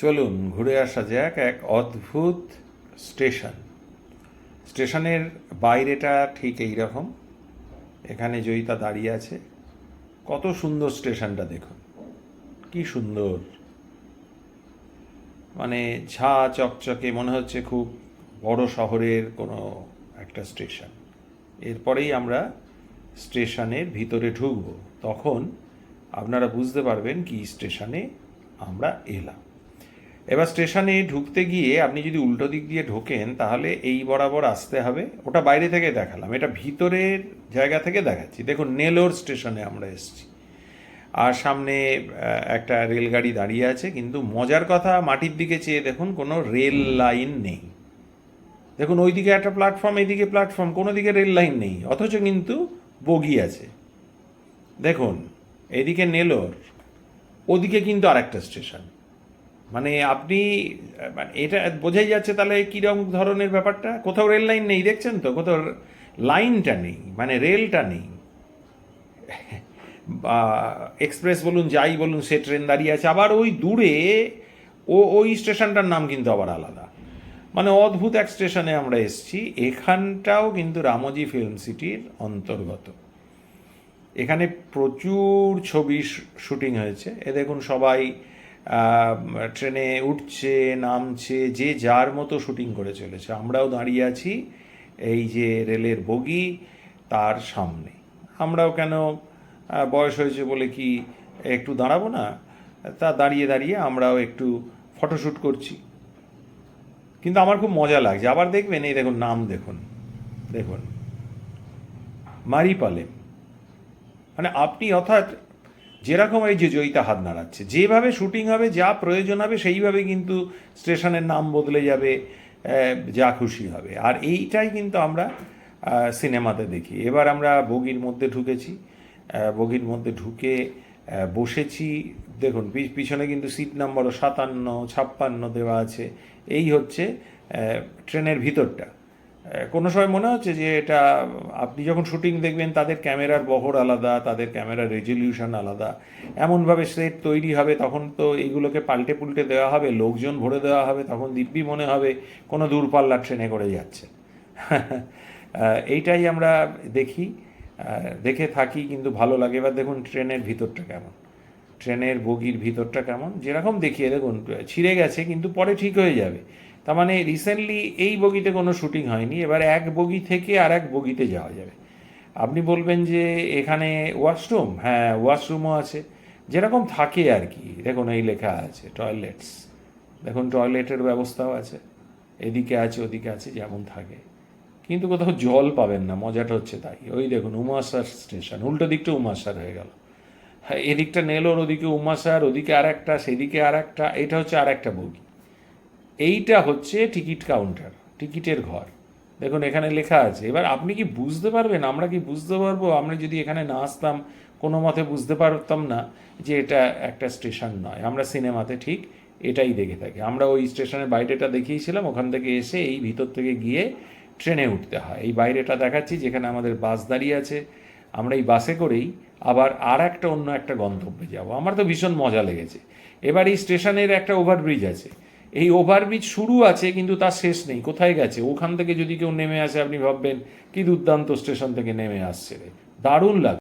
চলুন ঘুরে আসা যাক এক অদ্ভুত স্টেশন। স্টেশনের বাইরেটা ঠিক এই রকম এখানে জয়িতা দাঁড়িয়ে আছে। কত সুন্দর স্টেশনটা দেখুন। কি সুন্দর। মানে ঝা চকচকে মনে হচ্ছে খুব বড় শহরের কোনো একটা স্টেশন। এরপরেই আমরা স্টেশনের ভিতরে ঢুকবো। তখন আপনারা বুঝতে পারবেন কি স্টেশনে আমরা এলাম। এবার স্টেশনে ঢুকতে গিয়ে আপনি যদি উল্টো দিক দিয়ে ঢোকেন, তাহলে এই বরাবর আসতে হবে। ওটা বাইরে থেকে দেখালাম। এটা ভিতরের জায়গা থেকে দেখাচ্ছি। দেখুন, নেলোর স্টেশনে আমরা এসেছি। আর সামনে একটা রেলগাড়ি দাঁড়িয়ে আছে, কিন্তু মজার কথা, মাটির দিকে চেয়ে দেখুন, কোনো রেল লাইন নেই। দেখুন, ওইদিকে একটা প্ল্যাটফর্ম, এইদিকে প্ল্যাটফর্ম, কোনো দিকে রেল লাইন নেই। অথচ কিন্তু বগি আছে। দেখুন, এদিকে নেলোর, ওদিকে কিন্তু আরেকটা স্টেশন। মানে আপনি, এটা বোঝাই যাচ্ছে তাহলে কীরকম ধরনের ব্যাপারটা? কোথাও রেল লাইন নেই, দেখছেন তো? কোথাও লাইনটা নেই মানে রেলটা নেই। এক্সপ্রেস বলুন, যাই বলুন, সে ট্রেন দাঁড়িয়ে আছে। আবার ওই দূরে, ও, ওই স্টেশনটার নাম কিন্তু আবার আলাদা। মানে অদ্ভুত এক স্টেশনে আমরা এসেছি, এখানটাও কিন্তু রামোজি ফিল্ম সিটির অন্তর্গত। এখানে প্রচুর ছবি শুটিং হয়েছে। এ দেখুন সবাই ট্রেনে উঠছে, নামছে, যে যার মতো শুটিং করে চলেছে। আমরাও দাঁড়িয়ে আছি এই যে রেলের বগি তার সামনে। আমরাও কেন বয়স হয়েছে বলে কি একটু দাঁড়াবো না? তা দাঁড়িয়ে দাঁড়িয়ে আমরাও একটু ফটোশ্যুট করছি। কিন্তু আমার খুব মজা লাগছে। আবার দেখবেন, এই দেখুন, নাম দেখুন। দেখুন মারিপালেম মানে আপনি অর্থাৎ যেরকম এই যে জয়িতা হাত নাড়াচ্ছে, যেভাবে শুটিং হবে, যা প্রয়োজন হবে, সেইভাবে কিন্তু স্টেশনের নাম বদলে যাবে যা খুশি হবে। আর এইটাই কিন্তু আমরা সিনেমাতে দেখি। এবার আমরা বগির মধ্যে ঢুকেছি বগির মধ্যে ঢুকে বসেছি। দেখুন পিছনে কিন্তু সিট নাম্বারও সাতান্ন, ছাপ্পান্ন দেওয়া আছে। এই হচ্ছে ট্রেনের ভিতরটা। কোনো সময় মনে হচ্ছে যে এটা, আপনি যখন শুটিং দেখবেন, তাদের ক্যামেরার বহর আলাদা, তাদের ক্যামেরার রেজলিউশন আলাদা। এমনভাবে সেট তৈরি হবে, তখন তো এইগুলোকে পাল্টে পুল্টে দেওয়া হবে, লোকজন ভরে দেওয়া হবে, তখন দিব্যি মনে হবে, কোনো দূরপাল্লার ট্রেনে করে যাচ্ছে। এইটাই আমরা দেখি দেখে থাকি, কিন্তু ভালো লাগে। এবার দেখুন ট্রেনের ভিতরটা কেমন। ট্রেনের বগির ভিতরটা কেমন? যেরকম দেখিয়ে দেখুন ছিঁড়ে গেছে, কিন্তু পরে ঠিক হয়ে যাবে। তার মানে রিসেন্টলি এই বগিতে কোনো শুটিং হয়নি, এবার এক বগি থেকে আর এক বগিতে যাওয়া যাবে। আপনি বলবেন যে এখানে ওয়াশরুম হ্যাঁ ওয়াশরুমও আছে। যেরকম থাকে আর কি। দেখুন, এই লেখা আছে টয়লেটস দেখুন টয়লেটের ব্যবস্থাও আছে। এদিকে আছে, ওদিকে আছে, যেমন থাকে। কিন্তু কোথাও জল পাবেন না, মজাটা হচ্ছে তাই। ওই দেখুন, উমাসার স্টেশন উল্টো দিকটা উমাসার হয়ে গেল। হ্যাঁ এদিকটা নেলোর, ওদিকে উমাসার, ওদিকে আর একটা সেদিকে আর একটা এটা হচ্ছে আর একটা বগি। এইটা হচ্ছে টিকিট কাউন্টার, টিকিটের ঘর। দেখুন, এখানে লেখা আছে। এবার আপনি কি বুঝতে পারবেন? আমরা কি বুঝতে পারব? আমরা যদি এখানে না আসতাম, কোনো মতে বুঝতে পারতাম না যে এটা একটা স্টেশন নয়। আমরা সিনেমাতে ঠিক এটাই দেখে থাকি। আমরা ওই স্টেশনের বাইরেটা দেখিয়েছিলাম। ওখান থেকে এসে এই ভিতর থেকে গিয়ে ট্রেনে উঠতে হয়। এই বাইরেটা দেখাচ্ছি, যেখানে আমাদের বাস দাঁড়িয়ে আছে। আমরা এই বাসে করেই আবার আর একটা অন্য একটা গন্তব্যে যাব। আমার তো ভীষণ মজা লেগেছে। এবার এই স্টেশনের একটা ওভারব্রিজ আছে। এই ওভারব্রিজ শুরু আছে, কিন্তু তার শেষ নেই, কোথায় গেছে? ওখান থেকে যদি কেউ নেমে আসে, আপনি ভাববেন, কি দুর্দান্ত স্টেশন থেকে নেমে আসছে রে। দারুণ লাগে